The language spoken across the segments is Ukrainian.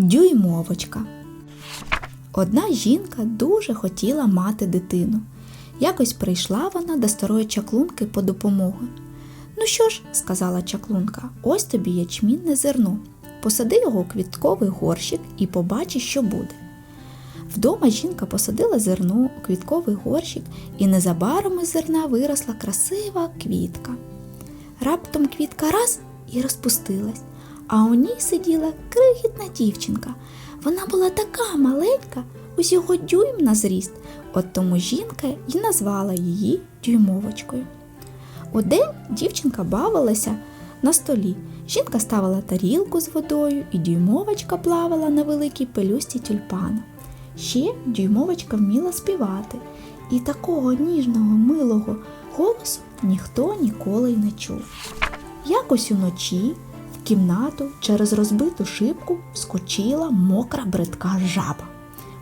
Дюймовочка. Одна жінка дуже хотіла мати дитину. Якось прийшла вона до старої чаклунки по допомогу. Ну що ж, сказала чаклунка, ось тобі ячмінне зерно. Посади його у квітковий горщик і побачиш, що буде. Вдома жінка посадила зерно у квітковий горщик, і незабаром із зерна виросла красива квітка. Раптом квітка раз і розпустилась, а у ній сиділа крихітна дівчинка. Вона була така маленька, усього дюйм на зріст, от тому жінка і назвала її дюймовочкою. Удень дівчинка бавилася на столі. Жінка ставила тарілку з водою, і дюймовочка плавала на великій пелюсті тюльпана. Ще дюймовочка вміла співати, і такого ніжного, милого голосу ніхто ніколи й не чув. Якось уночі кімнату через розбиту шибку вскочила мокра бридка жаба.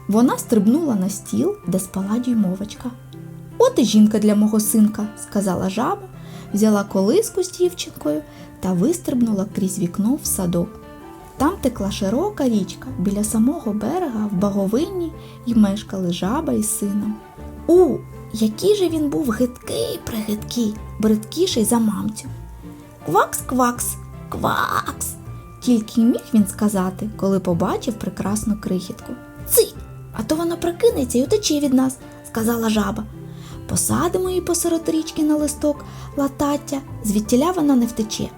Вона стрибнула на стіл, де спала дюймовочка. От і жінка для мого синка, сказала жаба, взяла колиску з дівчинкою та вистрибнула крізь вікно в садок. Там текла широка річка, біля самого берега в баговинні й мешкали жаба із сином. У, який же він був гидкий пригидкий, бридкіший за мамцю. Квакс, квакс. Тільки міг він сказати, коли побачив прекрасну крихітку. Ци, а то вона прокинеться й утече від нас, сказала жаба. Посадимо її посеред річки на листок латаття, звідтіля вона не втече.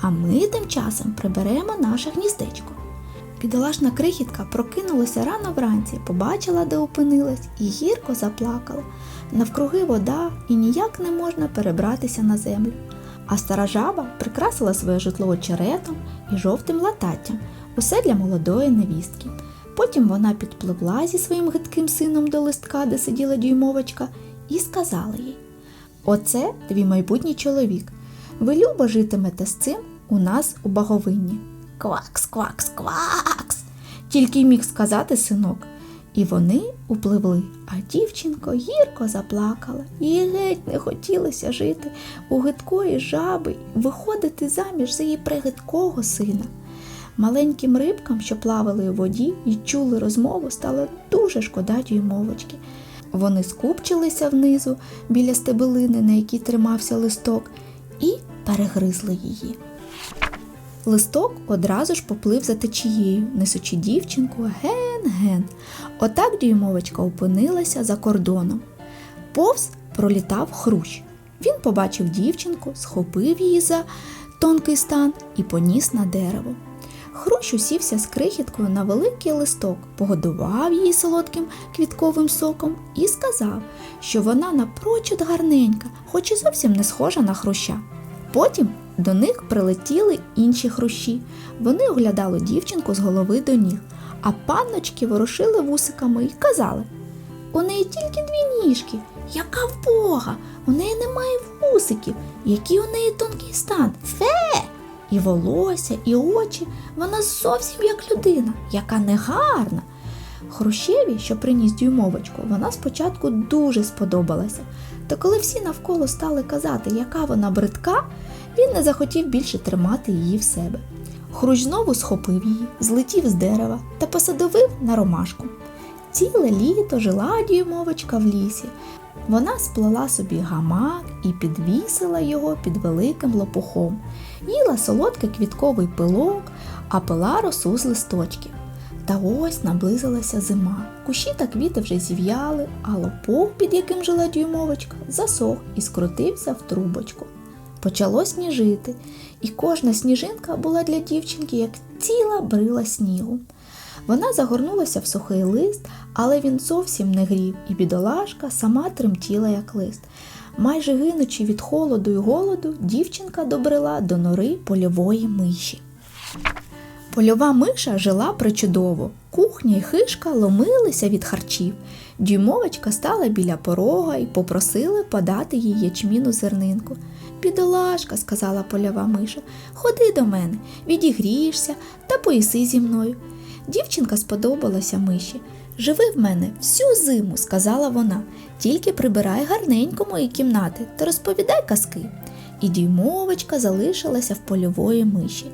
А ми тим часом приберемо наше гніздечко. Бідолашна крихітка прокинулася рано вранці, побачила, де опинилась, і гірко заплакала. Навкруги вода і ніяк не можна перебратися на землю. А стара жаба прикрасила своє житло очеретом і жовтим лататтям, усе для молодої невістки. Потім вона підпливла зі своїм гидким сином до листка, де сиділа дюймовочка, і сказала їй: Оце твій майбутній чоловік. Ви любо житимете з цим у нас у баговинні. Квакс, квакс, квакс. Тільки й міг сказати синок. І вони upливли, а дівчинко гірко заплакала, їй геть не хотілося жити у гидкої жаби виходити заміж за її пригидкого сина. Маленьким рибкам, що плавали у воді і чули розмову, стало дуже шкода дюймовочки. Вони скупчилися внизу біля стебелини, на якій тримався листок, і перегризли її. Листок одразу ж поплив за течією, несучи дівчинку ген-ген. Отак дюймовочка опинилася за кордоном. Повз пролітав хрущ. Він побачив дівчинку, схопив її за тонкий стан і поніс на дерево. Хрущ усівся з крихіткою на великий листок, погодував її солодким квітковим соком і сказав, що вона напрочуд гарненька, хоч і зовсім не схожа на хруща. Потім до них прилетіли інші хрущі. Вони оглядали дівчинку з голови до ніг, а панночки ворушили вусиками і казали: У неї тільки дві ніжки, яка в Бога, у неї немає вусиків, який у неї тонкий стан. Фе! І волосся, і очі, вона зовсім як людина, яка негарна. Хрущеві, що приніс дюймовочку, вона спочатку дуже сподобалася. Та коли всі навколо стали казати, яка вона бридка, він не захотів більше тримати її в себе. Хрущ знову схопив її, злетів з дерева та посадовив на ромашку. Ціле літо жила дюймовочка в лісі. Вона сплела собі гамак і підвісила його під великим лопухом, їла солодкий квітковий пилок, а пила росу з листочків. Та ось наблизилася зима. Кущі та квіти вже зів'яли, а лопух, під яким жила дюймовочка, засох і скрутився в трубочку. Почало сніжити, і кожна сніжинка була для дівчинки як ціла брила снігу. Вона загорнулася в сухий лист, але він зовсім не грів, і бідолашка сама тремтіла, як лист. Майже гинучи від холоду й голоду, дівчинка добрела до нори польової миші. Польова миша жила причудово. Кухня й хишка ломилися від харчів. Дюймовочка стала біля порога і попросили подати їй ячміну зернинку. Бідолашка, сказала польова миша, ходи до мене, відігрієшся та поїси зі мною. Дівчинка сподобалася миші. Живи в мене всю зиму, сказала вона, тільки прибирай гарненько мої кімнати та розповідай казки. І дюймовочка залишилася в польової миші.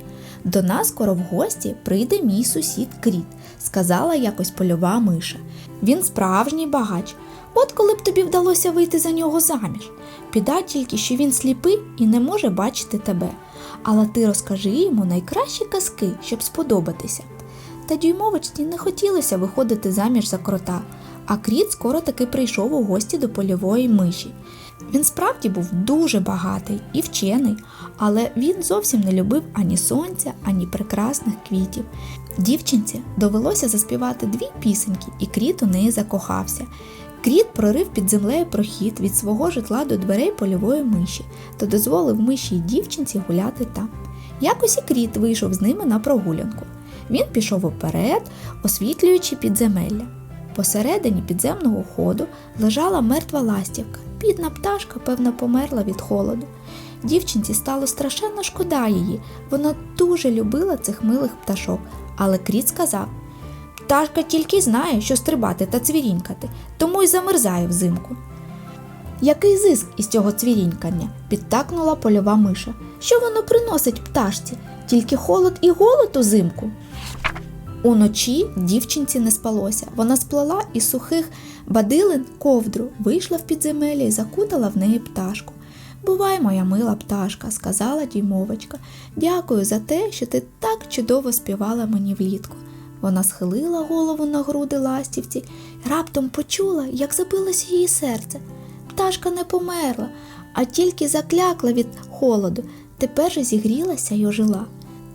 До нас скоро в гості прийде мій сусід Кріт, сказала якось польова миша. Він справжній багач. От коли б тобі вдалося вийти за нього заміж. Піда тільки, що він сліпий і не може бачити тебе. Але ти розкажи йому найкращі казки, щоб сподобатися. Та дюймовочці не хотілося виходити заміж за крота, а кріт скоро таки прийшов у гості до польової миші. Він справді був дуже багатий і вчений, але він зовсім не любив ані сонця, ані прекрасних квітів. Дівчинці довелося заспівати дві пісеньки, і кріт у неї закохався. Кріт прорив під землею прохід від свого житла до дверей польової миші та дозволив миші й дівчинці гуляти там. Якось і кріт вийшов з ними на прогулянку. Він пішов уперед, освітлюючи підземелля. Посередині підземного ходу лежала мертва ластівка. Бідна пташка, певно, померла від холоду. Дівчинці стало страшенно шкода її. Вона дуже любила цих милих пташок, але кріт сказав: Пташка тільки знає, що стрибати та цвірінькати, тому й замерзає взимку. Який зиск із цього цвірінькання? підтакнула польова миша. Що воно приносить пташці? Тільки холод і голод узимку. Уночі дівчинці не спалося. Вона сплела із сухих бадилин ковдру, вийшла в підземелля і закутала в неї пташку. Бувай, моя мила пташка, сказала діймовочка. Дякую за те, що ти так чудово співала мені влітку. Вона схилила голову на груди ластівці раптом почула, як забилось її серце. Пташка не померла, а тільки заклякла від холоду, тепер же зігрілася й ожила.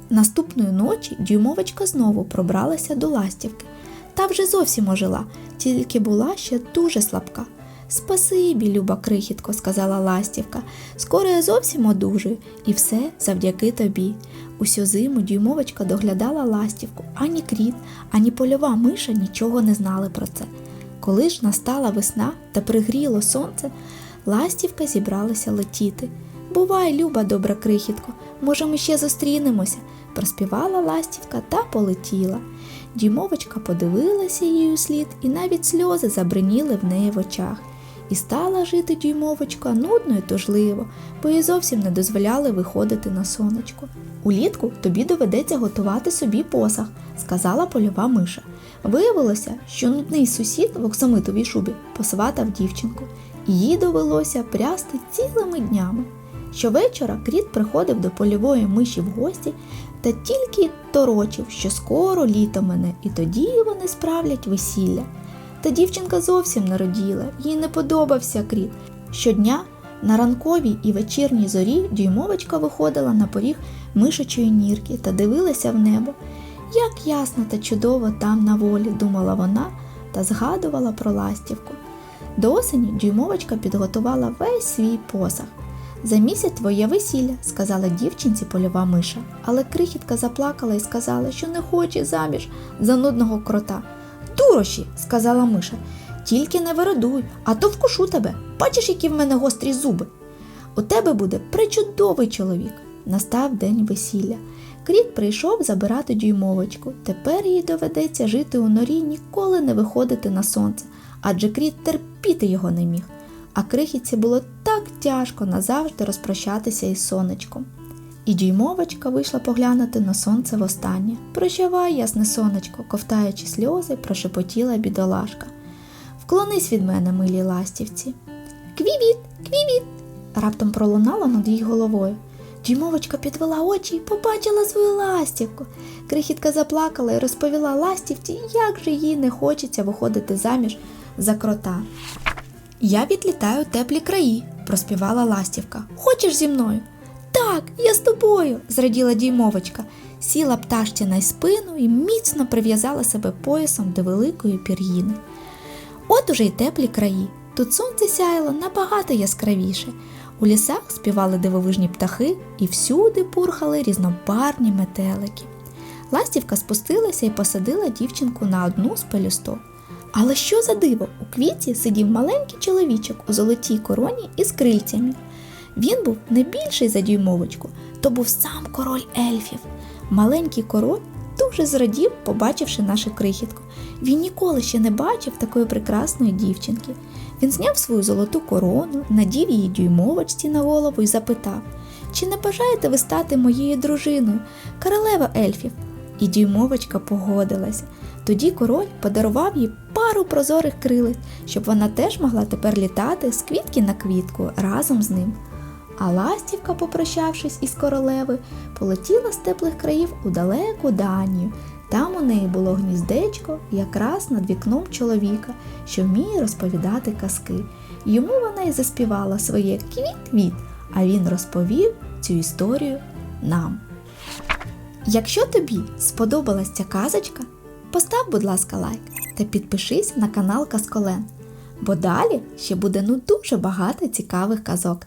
Наступної ночі дюймовочка знову пробралася до ластівки. Та вже зовсім ожила, тільки була ще дуже слабка. Спасибі, люба крихітко, сказала ластівка. Скоро я зовсім одужую, і все завдяки тобі. Усю зиму дюймовочка доглядала ластівку, ані кріт, ані польова миша нічого не знали про це. Коли ж настала весна та пригріло сонце, ластівка зібралася летіти. Бувай, люба, добра крихітко, може, ми ще зустрінемося, проспівала ластівка та полетіла. Дімовочка подивилася їй слід, і навіть сльози забриніли в неї в очах. І стала жити дюймовочка нудно і тужливо, бо їй зовсім не дозволяли виходити на сонечко. Улітку тобі доведеться готувати собі посаг, сказала польова миша. Виявилося, що нудний сусід в оксамитовій шубі посватав дівчинку, і їй довелося прясти цілими днями. Щовечора кріт приходив до польової миші в гості та тільки торочив, що скоро літо мене, і тоді вони справлять весілля. Та дівчинка зовсім не раділа, їй не подобався кріт. Щодня на ранковій і вечірній зорі дюймовочка виходила на поріг мишачої нірки та дивилася в небо. Як ясно та чудово там на волі, думала вона та згадувала про ластівку. До осені дюймовочка підготувала весь свій посаг. За місяць твоє весілля, сказала дівчинці польова миша, але крихітка заплакала і сказала, що не хоче заміж за нудного крота. Дурощі, сказала миша, тільки не виродуй, а то вкушу тебе. Бачиш, які в мене гострі зуби. У тебе буде причудовий чоловік. Настав день весілля. Кріт прийшов забирати дюймовочку. Тепер їй доведеться жити у норі, ніколи не виходити на сонце, адже кріт терпіти його не міг. А крихітці було так тяжко назавжди розпрощатися із сонечком. І дюймовочка вийшла поглянути на сонце востаннє. Прощавай, ясне сонечко, ковтаючи сльози, прошепотіла бідолашка. Вклонись від мене, милій ластівці. Квівіт, квівіт. раптом пролунала над її головою. Дюймовочка підвела очі і побачила свою ластівку. Крихітка заплакала і розповіла ластівці, як же їй не хочеться виходити заміж за крота. Я відлітаю теплі краї, проспівала ластівка. Хочеш зі мною? Так, я з тобою, зраділа діймовочка, сіла пташці на спину і міцно прив'язала себе поясом до великої пір'їни. От уже й теплі краї. Тут сонце сяяло набагато яскравіше. У лісах співали дивовижні птахи і всюди пурхали різнобарні метелики. Ластівка спустилася і посадила дівчинку на одну з пелюсток. Але що за диво? У квіті сидів маленький чоловічок у золотій короні із крильцями. Він був не більший за дюймовочку, то був сам король ельфів. Маленький король дуже зрадів, побачивши нашу крихітку. Він ніколи ще не бачив такої прекрасної дівчинки. Він зняв свою золоту корону, надів її дюймовочці на голову і запитав чи не бажаєте ви стати моєю дружиною, королева ельфів? І дюймовочка погодилася. Тоді король подарував їй пару прозорих крилець, щоб вона теж могла тепер літати з квітки на квітку разом з ним. А ластівка, попрощавшись із королевою, полетіла з теплих країв у далеку Данію. Там у неї було гніздечко якраз над вікном чоловіка, що вміє розповідати казки. Йому вона й заспівала своє квіт-квіт, а він розповів цю історію нам. Якщо тобі сподобалась ця казочка, постав, будь ласка, лайк та підпишись на канал Казколен, бо далі ще буде ну дуже багато цікавих казок.